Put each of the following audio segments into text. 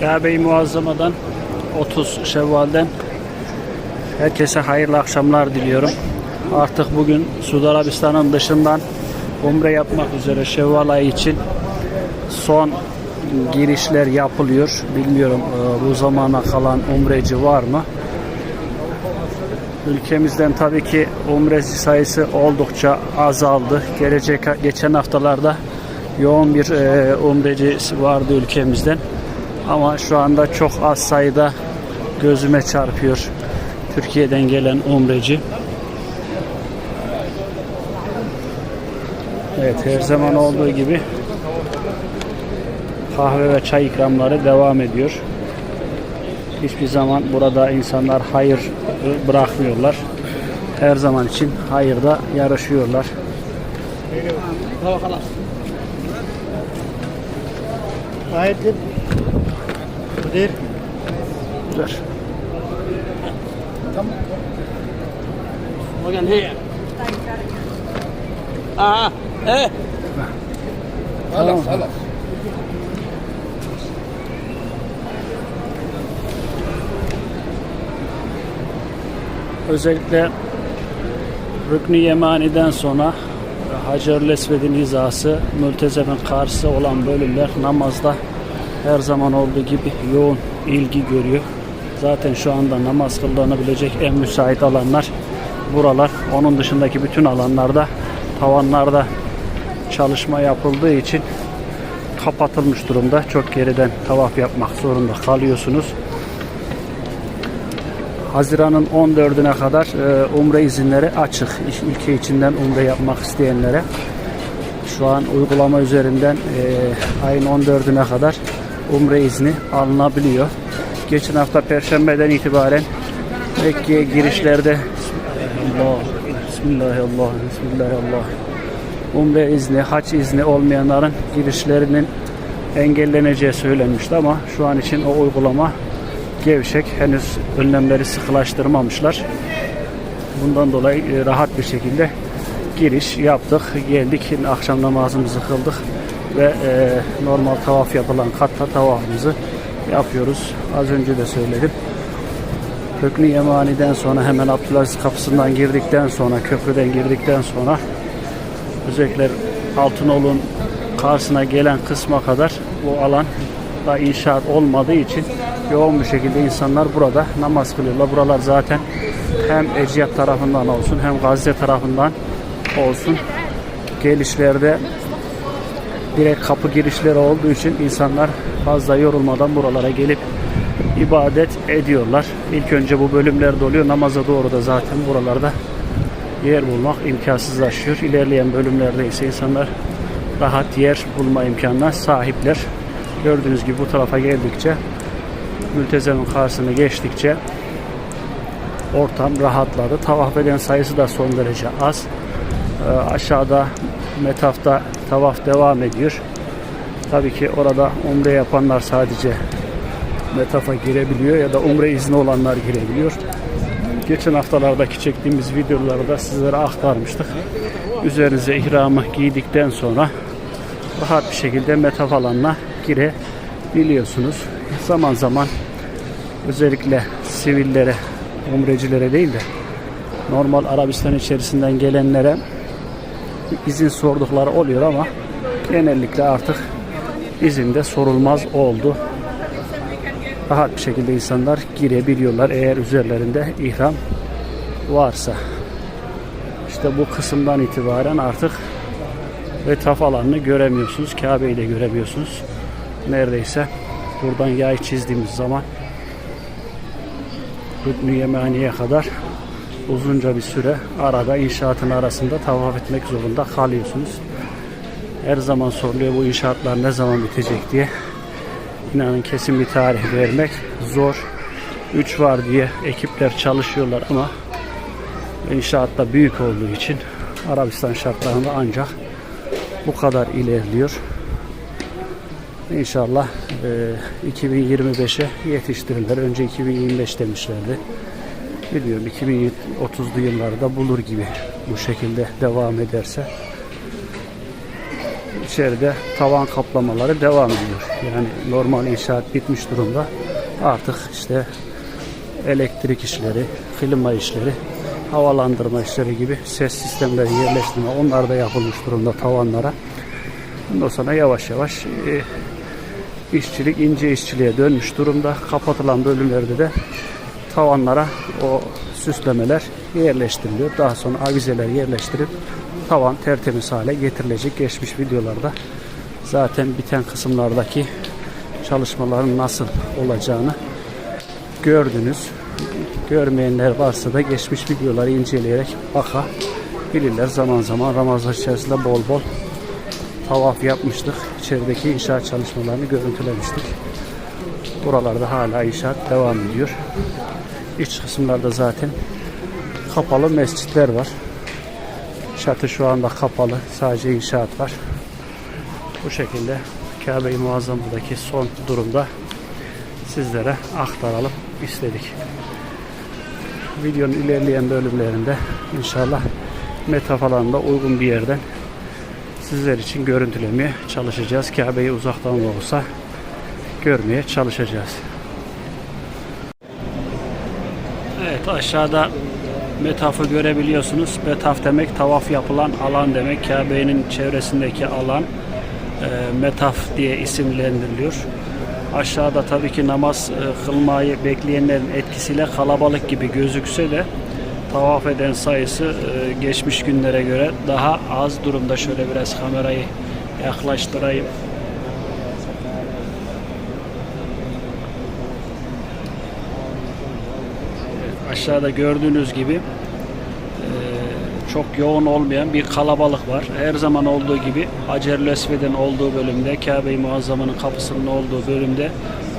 Kabe-i Muazzama'dan 30 Şevval'den herkese hayırlı akşamlar diliyorum. Artık bugün Suudi Arabistan'ın dışından umre yapmak üzere Şevval ayı için son girişler yapılıyor. Bilmiyorum e, bu zamana kalan umreci var mı? Ülkemizden tabii ki umreci sayısı oldukça azaldı. Gelecek geçen haftalarda yoğun bir e, umreci vardı ülkemizden. Ama şu anda çok az sayıda gözüme çarpıyor Türkiye'den gelen umreci. Evet her zaman olduğu gibi kahve ve çay ikramları devam ediyor. Hiçbir zaman burada insanlar hayır bırakmıyorlar. Her zaman için hayırda yarışıyorlar. Haydi. Kadir. Dur. Bakın here. Aa, eh. Tamam. Özellikle Rüknü Yemani'den sonra Hacer-ül Esved'in hizası, Mültezem'in karşısı olan bölümler namazda her zaman olduğu gibi yoğun ilgi görüyor. Zaten şu anda namaz kılınabilecek en müsait alanlar buralar. Onun dışındaki bütün alanlarda tavanlarda çalışma yapıldığı için kapatılmış durumda. Çok geriden tavaf yapmak zorunda kalıyorsunuz. Haziran'ın 14'üne kadar e, umre izinleri açık. Ülke içinden umre yapmak isteyenlere. Şu an uygulama üzerinden e, ayın 14'üne kadar umre izni alınabiliyor. Geçen hafta Perşembeden itibaren Mekke'ye girişlerde Allah, Bismillahirrahmanirrahim, Bismillahirrahmanirrahim. Umre izni, haç izni olmayanların girişlerinin engelleneceği söylenmişti ama şu an için o uygulama gevşek. Henüz önlemleri sıkılaştırmamışlar. Bundan dolayı e, rahat bir şekilde giriş yaptık. Geldik akşam namazımızı kıldık ve e, normal tavaf yapılan katta tavafımızı yapıyoruz. Az önce de söyledim. Köklü Yemani'den sonra hemen Abdülaziz kapısından girdikten sonra köprüden girdikten sonra özellikle Altınoluk'un karşısına gelen kısma kadar bu alan da inşaat olmadığı için yoğun bir şekilde insanlar burada namaz kılıyorlar. Buralar zaten hem Eciyat tarafından olsun hem Gazze tarafından olsun gelişlerde direkt kapı girişleri olduğu için insanlar fazla yorulmadan buralara gelip ibadet ediyorlar. İlk önce bu bölümlerde oluyor. Namaza doğru da zaten buralarda yer bulmak imkansızlaşıyor. İlerleyen bölümlerde ise insanlar rahat yer bulma imkanına sahipler. Gördüğünüz gibi bu tarafa geldikçe mültezemin karşısına geçtikçe ortam rahatladı. Tavaf eden sayısı da son derece az. Ee, aşağıda metafta tavaf devam ediyor. Tabii ki orada umre yapanlar sadece metafa girebiliyor ya da umre izni olanlar girebiliyor. Geçen haftalardaki çektiğimiz videolarda sizlere aktarmıştık. Üzerinize ihramı giydikten sonra rahat bir şekilde metaf alanına girebiliyorsunuz. Zaman zaman özellikle sivillere, umrecilere değil de normal Arabistan içerisinden gelenlere izin sordukları oluyor ama genellikle artık izin de sorulmaz oldu. Rahat bir şekilde insanlar girebiliyorlar eğer üzerlerinde ihram varsa. İşte bu kısımdan itibaren artık etaf alanını göremiyorsunuz. Kabe'yi de göremiyorsunuz. Neredeyse buradan yay çizdiğimiz zaman Rüknü Yemani'ye kadar uzunca bir süre arada inşaatın arasında tavaf etmek zorunda kalıyorsunuz. Her zaman soruluyor bu inşaatlar ne zaman bitecek diye. İnanın kesin bir tarih vermek zor. 3 var diye ekipler çalışıyorlar ama inşaatta büyük olduğu için Arabistan şartlarında ancak bu kadar ilerliyor. İnşallah e, 2025'e yetiştirirler. Önce 2025 demişlerdi. Biliyorum 2030'lu yıllarda bulur gibi bu şekilde devam ederse. içeride tavan kaplamaları devam ediyor. Yani normal inşaat bitmiş durumda. Artık işte elektrik işleri, klima işleri, havalandırma işleri gibi ses sistemleri yerleştirme onlar da yapılmış durumda tavanlara. Ondan sonra yavaş yavaş e, işçilik ince işçiliğe dönmüş durumda. Kapatılan bölümlerde de tavanlara o süslemeler yerleştiriliyor. Daha sonra avizeler yerleştirip tavan tertemiz hale getirilecek. Geçmiş videolarda zaten biten kısımlardaki çalışmaların nasıl olacağını gördünüz. Görmeyenler varsa da geçmiş videoları inceleyerek bakabilirler. Zaman zaman Ramazan içerisinde bol bol tavaf yapmıştık. İçerideki inşaat çalışmalarını görüntülemiştik. Buralarda hala inşaat devam ediyor. İç kısımlarda zaten kapalı mescitler var. Çatı şu anda kapalı. Sadece inşaat var. Bu şekilde Kabe-i Muazzama'daki son durumda sizlere aktaralım istedik. Videonun ilerleyen bölümlerinde inşallah meta falan da uygun bir yerden sizler için görüntülemeye çalışacağız. Kabe'yi uzaktan da olsa görmeye çalışacağız. Evet aşağıda metafı görebiliyorsunuz. Metaf demek tavaf yapılan alan demek. Kabe'nin çevresindeki alan e, metaf diye isimlendiriliyor. Aşağıda tabii ki namaz e, kılmayı bekleyenlerin etkisiyle kalabalık gibi gözükse de tavaf eden sayısı e, geçmiş günlere göre daha az durumda. Şöyle biraz kamerayı yaklaştırayım. Aşağıda gördüğünüz gibi e, çok yoğun olmayan bir kalabalık var. Her zaman olduğu gibi Hacer-ül Esved'in olduğu bölümde, Kabe-i Muazzama'nın kapısının olduğu bölümde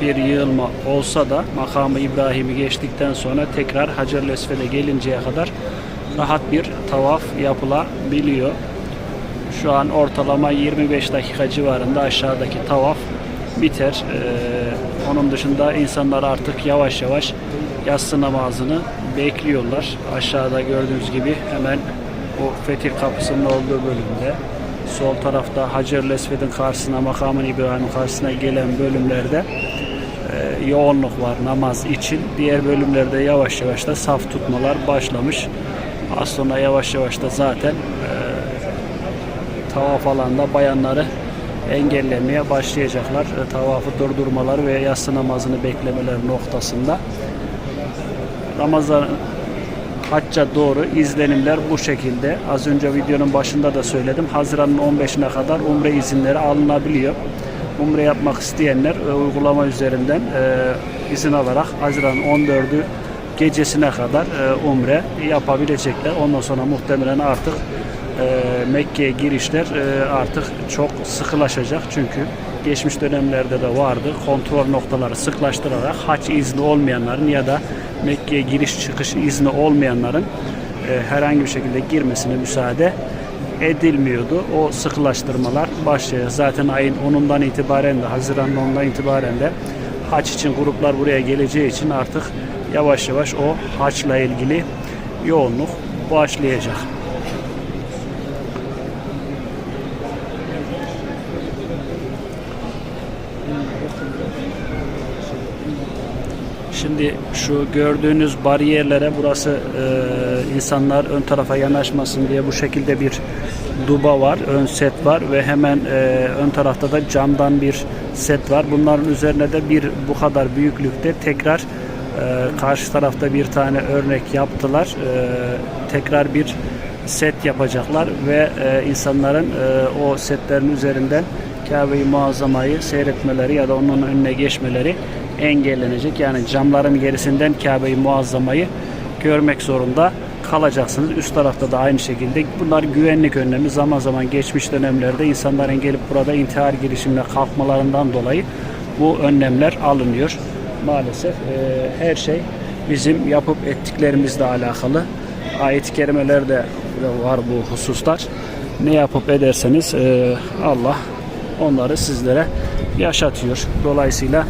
bir yığılma olsa da makamı İbrahim'i geçtikten sonra tekrar Hacer-ül Esved'e gelinceye kadar rahat bir tavaf yapılabiliyor. Şu an ortalama 25 dakika civarında aşağıdaki tavaf biter. Ee, onun dışında insanlar artık yavaş yavaş yatsı namazını bekliyorlar. Aşağıda gördüğünüz gibi hemen o Fetih kapısının olduğu bölümde sol tarafta Hacer-ül Esved'in karşısına makamın İbrahim'in karşısına gelen bölümlerde e, yoğunluk var namaz için. Diğer bölümlerde yavaş yavaş da saf tutmalar başlamış. Az sonra yavaş yavaş da zaten e, tavaf alanda bayanları engellemeye başlayacaklar. E, tavafı durdurmaları ve yatsı namazını beklemeleri noktasında. Ramazan hacca doğru izlenimler bu şekilde. Az önce videonun başında da söyledim. Haziran'ın 15'ine kadar umre izinleri alınabiliyor. Umre yapmak isteyenler e, uygulama üzerinden e, izin alarak Haziran 14'ü gecesine kadar e, umre yapabilecekler. Ondan sonra muhtemelen artık e, Mekke'ye girişler e, artık çok sıkılaşacak. Çünkü geçmiş dönemlerde de vardı. Kontrol noktaları sıklaştırarak haç izni olmayanların ya da Mekke'ye giriş çıkış izni olmayanların e, herhangi bir şekilde girmesine müsaade edilmiyordu. O sıkılaştırmalar başlayacak. Zaten ayın 10'undan itibaren de Haziran'ın 10'undan itibaren de haç için gruplar buraya geleceği için artık yavaş yavaş o haçla ilgili yoğunluk başlayacak. Şimdi şu gördüğünüz bariyerlere burası e, insanlar ön tarafa yanaşmasın diye bu şekilde bir duba var, ön set var ve hemen e, ön tarafta da camdan bir set var. Bunların üzerine de bir bu kadar büyüklükte tekrar e, karşı tarafta bir tane örnek yaptılar. E, tekrar bir set yapacaklar ve e, insanların e, o setlerin üzerinden Kabe-i Muazzama'yı seyretmeleri ya da onun önüne geçmeleri engellenecek. Yani camların gerisinden Kabe-i Muazzama'yı görmek zorunda kalacaksınız. Üst tarafta da aynı şekilde. Bunlar güvenlik önlemi. Zaman zaman geçmiş dönemlerde insanların gelip burada intihar girişimine kalkmalarından dolayı bu önlemler alınıyor. Maalesef e, her şey bizim yapıp ettiklerimizle alakalı. Ayet-i kerimelerde var bu hususlar. Ne yapıp ederseniz e, Allah onları sizlere yaşatıyor. Dolayısıyla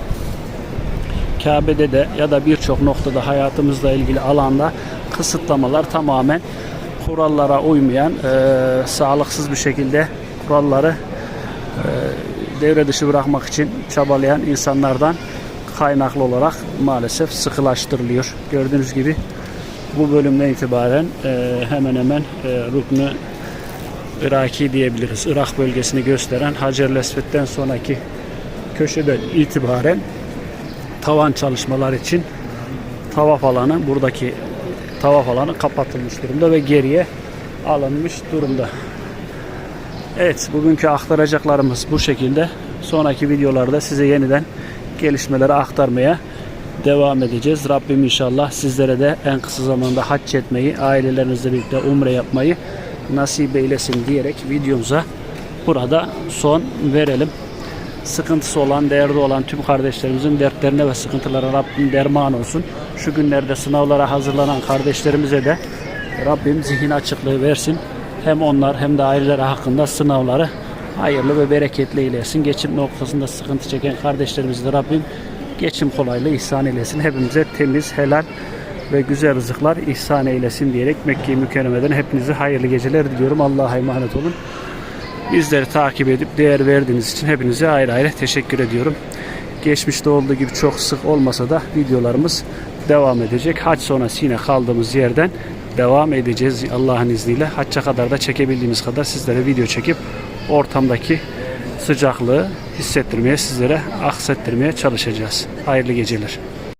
Kabe'de de ya da birçok noktada hayatımızla ilgili alanda kısıtlamalar tamamen kurallara uymayan, e, sağlıksız bir şekilde kuralları devre dışı bırakmak için çabalayan insanlardan kaynaklı olarak maalesef sıkılaştırılıyor. Gördüğünüz gibi bu bölümden itibaren e, hemen hemen e, Ruknu Iraki diyebiliriz. Irak bölgesini gösteren Hacer Lesvet'ten sonraki köşeden itibaren tavan çalışmalar için tavaf alanı buradaki tavaf alanı kapatılmış durumda ve geriye alınmış durumda. Evet bugünkü aktaracaklarımız bu şekilde. Sonraki videolarda size yeniden gelişmeleri aktarmaya devam edeceğiz. Rabbim inşallah sizlere de en kısa zamanda hac etmeyi, ailelerinizle birlikte umre yapmayı nasip eylesin diyerek videomuza burada son verelim. Sıkıntısı olan, derdi olan tüm kardeşlerimizin dertlerine ve sıkıntılara Rabbim derman olsun. Şu günlerde sınavlara hazırlanan kardeşlerimize de Rabbim zihin açıklığı versin. Hem onlar hem de aileleri hakkında sınavları hayırlı ve bereketli eylesin. Geçim noktasında sıkıntı çeken kardeşlerimize de Rabbim geçim kolaylığı ihsan eylesin. Hepimize temiz, helal ve güzel rızıklar ihsan eylesin diyerek Mekke-i Mükerreme'den hepinize hayırlı geceler diliyorum. Allah'a emanet olun. Bizleri takip edip değer verdiğiniz için hepinize ayrı ayrı teşekkür ediyorum. Geçmişte olduğu gibi çok sık olmasa da videolarımız devam edecek. Haç sonrası yine kaldığımız yerden devam edeceğiz Allah'ın izniyle. Hacca kadar da çekebildiğimiz kadar sizlere video çekip ortamdaki sıcaklığı hissettirmeye, sizlere aksettirmeye çalışacağız. Hayırlı geceler.